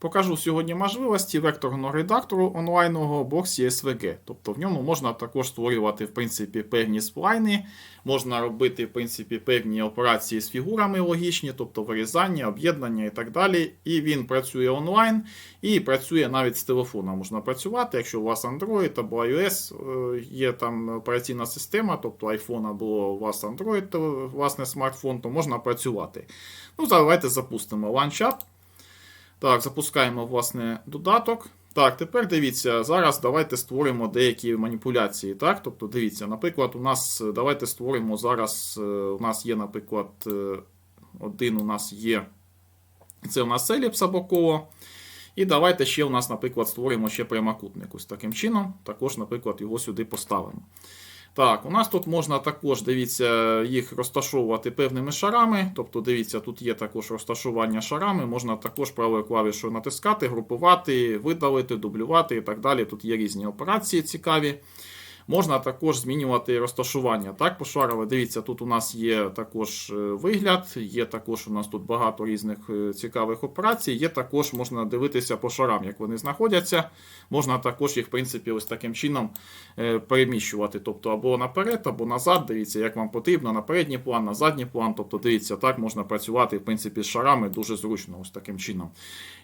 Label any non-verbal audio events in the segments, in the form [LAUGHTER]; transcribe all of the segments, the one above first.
Покажу сьогодні можливості векторного редактору онлайнового боксі SVG. Тобто в ньому можна також створювати в принципі, певні сплайни, можна робити в принципі, певні операції з фігурами логічні, тобто вирізання, об'єднання і так далі. І він працює онлайн і працює навіть з телефона. Можна працювати, якщо у вас Android або iOS е, є там операційна система, тобто iPhone або у вас Android, власне, смартфон, то можна працювати. Ну, давайте запустимо LaunchUp. Так, запускаємо власне додаток. Так, тепер дивіться, зараз давайте створимо деякі маніпуляції. Так, тобто, дивіться, наприклад, у нас давайте створимо зараз. е, У нас є, наприклад, е, один у нас є. Це у нас еліпс або коло. І давайте ще у нас, наприклад, створимо ще прямокутник. Ось таким чином. Також, наприклад, його сюди поставимо. Так, у нас тут можна також, дивіться, їх розташовувати певними шарами. Тобто, дивіться, тут є також розташування шарами. Можна також правою клавішою натискати, групувати, видалити, дублювати і так далі. Тут є різні операції цікаві. Можна також змінювати розташування. Так, пошарове. Дивіться, тут у нас є також е, вигляд, є також у нас тут багато різних е, цікавих операцій. Є також можна дивитися по шарам, як вони знаходяться. Можна також їх, в принципі, ось таким чином е, переміщувати. Тобто або наперед, або назад. Дивіться, як вам потрібно, на передній план, на задній план. Тобто, дивіться, так можна працювати в принципі, з шарами дуже зручно, ось таким чином.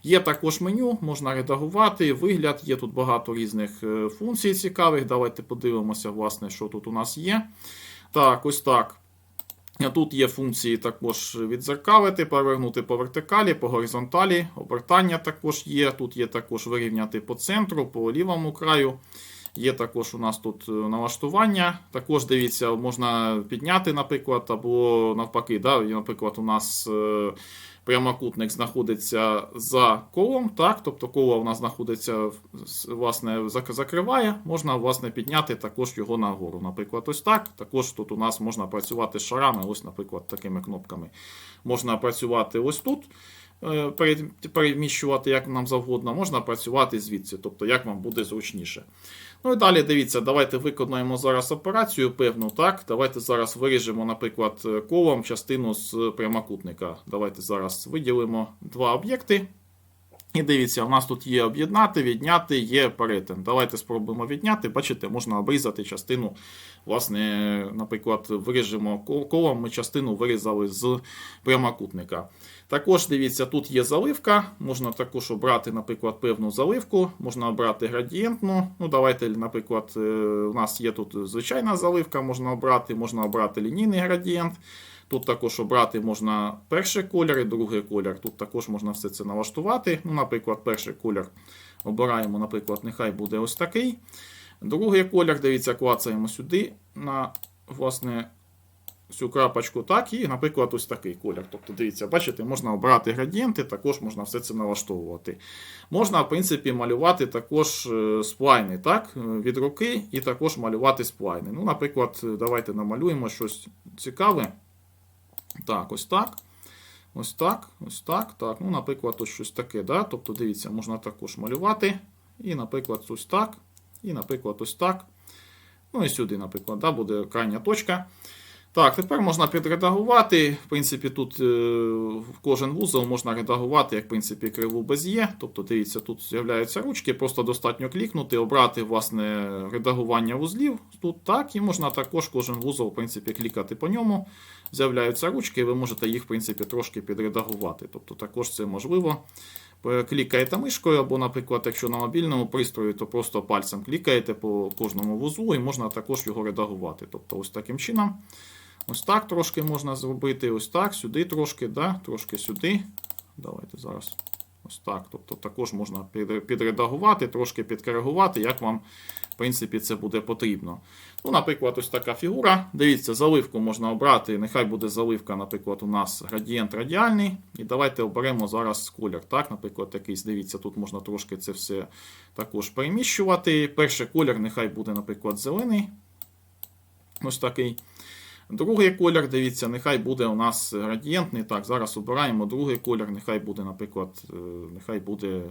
Є також меню, можна редагувати, вигляд, є тут багато різних функцій цікавих. Давайте подивимося, власне, що тут у нас є. Так, ось так. Тут є функції також відзеркалити, перевернути по вертикалі, по горизонталі, обертання також є. Тут є також вирівняти по центру, по лівому краю. Є також у нас тут е, налаштування. Також дивіться, можна підняти, наприклад, або навпаки, да, наприклад, у нас е, прямокутник знаходиться за колом, так, тобто коло у нас знаходиться, власне, закриває, можна власне, підняти також його нагору. Наприклад, ось так. Також тут у нас можна працювати з шарами, ось, наприклад, такими кнопками. Можна працювати ось тут. Е, пере- Переміщувати як нам завгодно, можна працювати звідси, тобто як вам буде зручніше. Ну і далі дивіться, давайте виконаємо зараз операцію певну. Так, давайте зараз виріжемо, наприклад, колом частину з прямокутника. Давайте зараз виділимо два об'єкти. І дивіться, у нас тут є об'єднати, відняти, є перетин. Давайте спробуємо відняти. Бачите, можна обрізати частину. Власне, наприклад, виріжемо кол- колом, ми частину вирізали з прямокутника. Також дивіться, тут є заливка. Можна також обрати, наприклад, певну заливку, можна обрати градієнтну. Ну, давайте, наприклад, е, у нас є тут звичайна заливка, можна обрати, можна обрати лінійний градієнт. Тут також обрати можна перший колір і другий колір. Тут також можна все це налаштувати. Ну, наприклад, перший колір обираємо, наприклад, нехай буде ось такий. Другий колір, дивіться, клацаємо сюди на власне цю крапочку, так, і, наприклад, ось такий колір. Тобто, дивіться, бачите, можна обрати градієнти, також можна все це налаштовувати. Можна, в принципі, малювати також е, сплайни, так, е, від руки, і також малювати сплайни. Ну, наприклад, давайте намалюємо щось цікаве. Так, ось так. Ось так, ось так, так. Ну, наприклад, ось щось таке. Да? Тобто, дивіться, можна також малювати. І, наприклад, ось так. І, наприклад, ось так. Ну і сюди, наприклад, да, буде крайня точка. Так, тепер можна підредагувати. В принципі, тут е, в кожен вузол можна редагувати, як в принципі, криву без є. Тобто, дивіться, тут з'являються ручки, просто достатньо клікнути, обрати власне редагування вузлів. Тут так, і можна також кожен вузол, в принципі, клікати по ньому. З'являються ручки, і ви можете їх, в принципі, трошки підредагувати. Тобто, також це можливо. Е, Клікаєте мишкою, або, наприклад, якщо на мобільному пристрої, то просто пальцем клікаєте по кожному вузлу і можна також його редагувати. Тобто, ось таким чином. Ось так трошки можна зробити, ось так, сюди трошки, да, трошки сюди. Давайте зараз. Ось так. Тобто також можна підредагувати, трошки підкоригувати, як вам, в принципі, це буде потрібно. Ну, наприклад, ось така фігура. Дивіться, заливку можна обрати. Нехай буде заливка, наприклад, у нас градієнт радіальний. І давайте оберемо зараз колір. Так, наприклад, якийсь, дивіться, тут можна трошки це все також переміщувати. Перший колір нехай буде, наприклад, зелений. Ось такий. Другий колір, дивіться, нехай буде у нас градієнтний. Так, зараз обираємо другий колір, нехай буде, наприклад, е, нехай буде,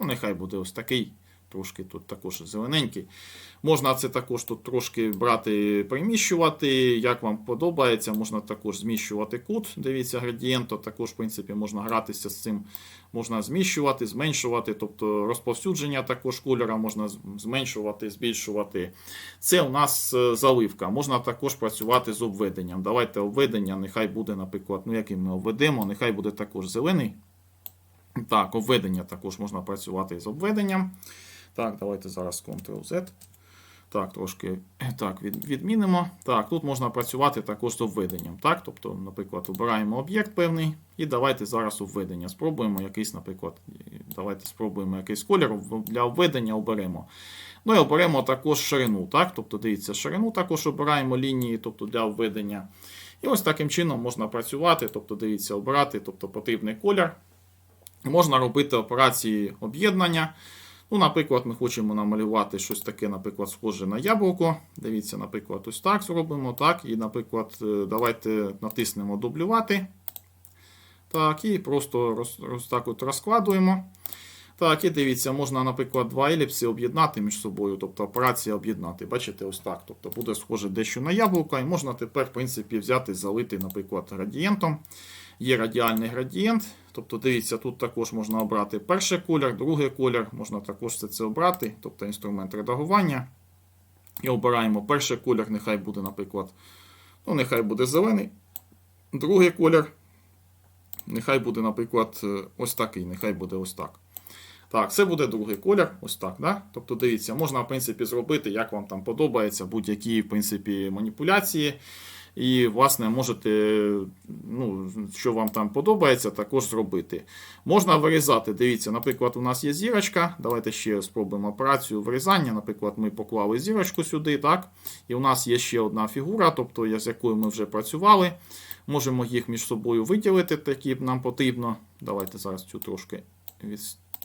ну, нехай буде ось такий трошки тут також зелененький. Можна це також тут трошки брати, переміщувати, як вам подобається. Можна також зміщувати кут. Дивіться, градієнто. Також, в принципі, можна гратися з цим. Можна зміщувати, зменшувати, тобто розповсюдження також кольора можна зменшувати, збільшувати. Це у нас е, заливка. Можна також працювати з обведенням. Давайте обведення, нехай буде, наприклад, ну яким ми обведемо, нехай буде також зелений. Так, обведення також можна працювати з обведенням. Так, давайте зараз Ctrl-Z. Так, трошки [CLEARS THROAT] так, від, відмінимо. Так, тут можна працювати також з обведенням. Так, тобто, наприклад, обираємо об'єкт певний і давайте зараз обведення. Спробуємо якийсь, наприклад, давайте спробуємо якийсь колір для обведення оберемо. Ну і оберемо також ширину. Так, тобто, дивіться, ширину також обираємо лінії, тобто для обведення. І ось таким чином можна працювати, тобто, дивіться, обирати, тобто потрібний колір. Можна робити операції об'єднання. Ну, наприклад, ми хочемо намалювати щось таке, наприклад, схоже на яблуко. Дивіться, наприклад, ось так зробимо. так. І, наприклад, е, давайте натиснемо дублювати. Так, і просто роз, роз, так от розкладуємо. Так, і дивіться, можна, наприклад, два еліпси об'єднати між собою, тобто операція об'єднати. Бачите, ось так. Тобто буде схоже дещо на яблуко, і можна тепер, в принципі, взяти, залити, наприклад, градієнтом. Є радіальний градієнт. Тобто, дивіться, тут також можна обрати перший колір, другий колір, можна також все це обрати, тобто інструмент редагування. І обираємо перший колір, нехай буде, наприклад, ну, нехай буде зелений. Другий колір, нехай буде, наприклад, е, ось такий, нехай буде ось так. Так, це буде другий колір, ось так. Да? Тобто, дивіться, можна, в принципі, зробити, як вам там подобається, будь-які, в принципі, маніпуляції. І, власне, можете, ну, що вам там подобається, також зробити. Можна вирізати. Дивіться, наприклад, у нас є зірочка. Давайте ще спробуємо операцію вирізання. Наприклад, ми поклали зірочку сюди, так? І у нас є ще одна фігура, тобто з якою ми вже працювали. Можемо їх між собою виділити, такі нам потрібно. Давайте зараз цю трошки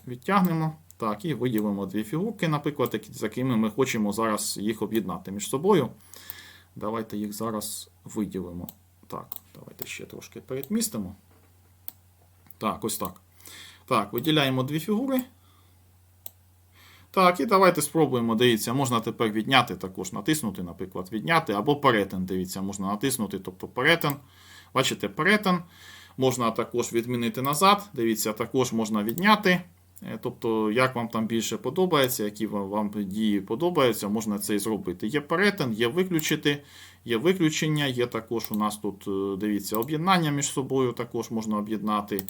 відтягнемо. Так, і виділимо дві фігурки, наприклад, з якими ми хочемо зараз їх об'єднати між собою. Давайте їх зараз виділимо. Так, давайте ще трошки передмістимо. Так, ось так. Так, виділяємо дві фігури. Так, і давайте спробуємо. Дивіться, можна тепер відняти також, натиснути, наприклад, відняти, або перетин. Дивіться, можна натиснути, тобто перетин. Бачите, перетин. Можна також відмінити назад. Дивіться, також можна відняти. Е, Тобто, як вам там більше подобається, які вам, вам дії подобаються, можна це і зробити. Є перетин, є виключити, є виключення, є також у нас тут, е, дивіться, об'єднання між собою також можна об'єднати.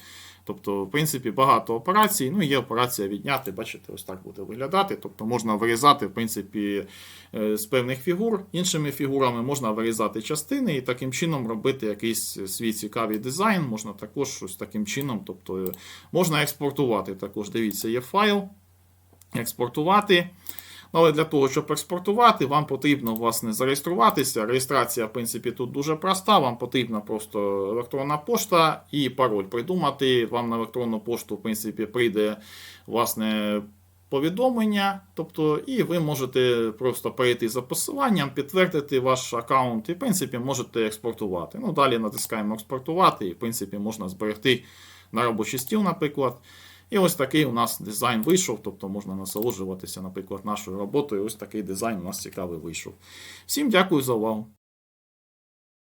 Тобто, в принципі, багато операцій. Ну, є операція відняти, бачите, ось так буде виглядати. Тобто можна вирізати, в принципі, е, з певних фігур. Іншими фігурами можна вирізати частини і таким чином робити якийсь свій цікавий дизайн. Можна також щось таким чином. Тобто е, можна експортувати також. Дивіться, є файл. Експортувати. Але для того, щоб експортувати, вам потрібно власне зареєструватися. Реєстрація, в принципі, тут дуже проста. Вам потрібна просто електронна пошта і пароль придумати. Вам на електронну пошту, в принципі, прийде власне повідомлення. Тобто, і ви можете просто перейти за посиланням, підтвердити ваш аккаунт і, в принципі, можете експортувати. Ну, далі натискаємо експортувати, і, в принципі, можна зберегти на робочий стіл, наприклад. І ось такий у нас дизайн вийшов, тобто можна насолоджуватися, наприклад, нашою роботою. Ось такий дизайн у нас цікавий вийшов. Всім дякую за увагу.